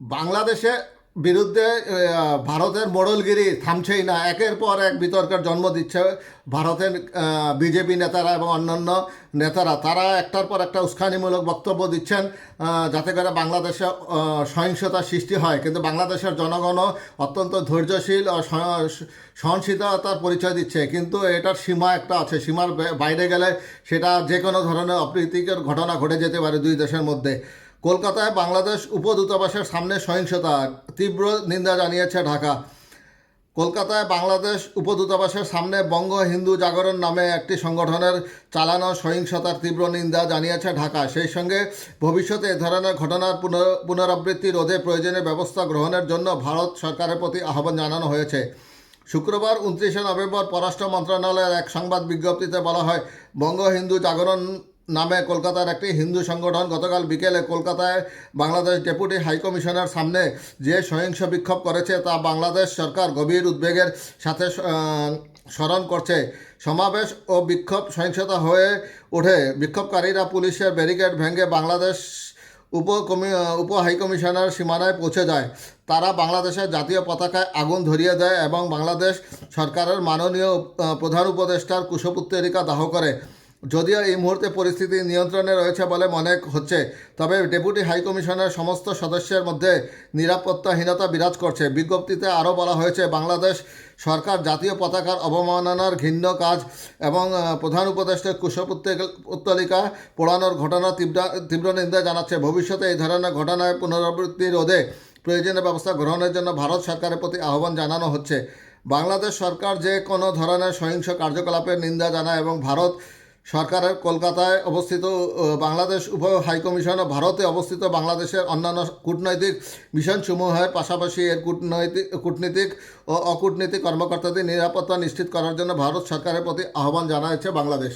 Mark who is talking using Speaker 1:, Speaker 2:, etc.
Speaker 1: বাংলাদেশে বিরুদ্ধে ভারতের মোড়লগিরি থামছেই না। একের পর এক বিতর্কের জন্ম দিচ্ছে ভারতের বিজেপি নেতারা এবং অন্যান্য নেতারা। তারা একটার পর একটা উস্কানিমূলক বক্তব্য দিচ্ছেন যাতে করে বাংলাদেশে সহিংসতা সৃষ্টি হয়। কিন্তু বাংলাদেশের জনগণও অত্যন্ত ধৈর্যশীল ও সহনশীলতার পরিচয় দিচ্ছে। কিন্তু এটার সীমা একটা আছে। সীমার বাইরে গেলে সেটা যে কোনো ধরনের অপ্রীতিকর ঘটনা ঘটে যেতে পারে দুই দেশের মধ্যে। কলকাতায় বাংলাদেশ উপদূতাবাসের সামনে সহিংসতা, তীব্র নিন্দা জানিয়েছে ঢাকা। কলকাতায় বাংলাদেশ উপদূতাবাসের সামনে বঙ্গ হিন্দু জাগরণ নামে একটি সংগঠনের চালানো সহিংসতার তীব্র নিন্দা জানিয়েছে ঢাকা। সেই সঙ্গে ভবিষ্যতে এ ধরনের ঘটনার পুনর- পুনরাবৃত্তি রোধে প্রয়োজনীয় ব্যবস্থা গ্রহণের জন্য ভারত সরকারের প্রতি আহ্বান জানানো হয়েছে। শুক্রবার উনত্রিশে নভেম্বর পররাষ্ট্র মন্ত্রণালয়ের এক সংবাদ বিজ্ঞপ্তিতে বলা হয়, বঙ্গ হিন্দু জাগরণ নামে কলকাতার একটি হিন্দু সংগঠন গতকাল বিকেলে কলকাতায় বাংলাদেশ ডেপুটি হাইকমিশনের সামনে যে সহিংস বিক্ষোভ করেছে তা বাংলাদেশ সরকার গভীর উদ্বেগের সাথে স্মরণ করছে। সমাবেশ ও বিক্ষোভ সহিংসতা হয়ে ওঠে। বিক্ষোভকারীরা পুলিশের ব্যারিকেড ভেঙে বাংলাদেশ উপ কমি, উপ হাইকমিশনার সীমানায় পৌঁছে যায়। তারা বাংলাদেশের জাতীয় পতাকায় আগুন ধরিয়ে দেয় এবং বাংলাদেশ সরকারের মাননীয় প্রধান উপদেষ্টার কুশপুত্তরিকা দাহ করে। যদিও এই মুহূর্তে পরিস্থিতি নিয়ন্ত্রণে রয়েছে বলে মনে হচ্ছে, তবে ডেপুটি হাইকমিশনের সমস্ত সদস্যের মধ্যে নিরাপত্তাহীনতা বিরাজ করছে। বিজ্ঞপ্তিতে আরও বলা হয়েছে, বাংলাদেশ সরকার জাতীয় পতাকার অবমাননার ঘৃণ্য কাজ এবং প্রধান উপদেষ্টা কুশপুত্তলিকা পোড়ানোর ঘটনা তীব্র তীব্র নিন্দা জানাচ্ছে। ভবিষ্যতে এই ধরনের ঘটনায় পুনরাবৃত্তি রোধে প্রয়োজনীয় ব্যবস্থা গ্রহণের জন্য ভারত সরকারের প্রতি আহ্বান জানানো হচ্ছে। বাংলাদেশ সরকার যে কোনো ধরনের সহিংস কার্যকলাপের নিন্দা জানায় এবং ভারত সরকারের কলকাতায় অবস্থিত বাংলাদেশ উপ হাইকমিশন ভারতে অবস্থিত বাংলাদেশের অন্যান্য কূটনৈতিক মিশনসমূহের পাশাপাশি এর কূটনৈতিক কূটনীতিক ও অকূটনীতিক কর্মকর্তাদের নিরাপত্তা নিশ্চিত করার জন্য ভারত সরকারের প্রতি আহ্বান জানাচ্ছে বাংলাদেশ।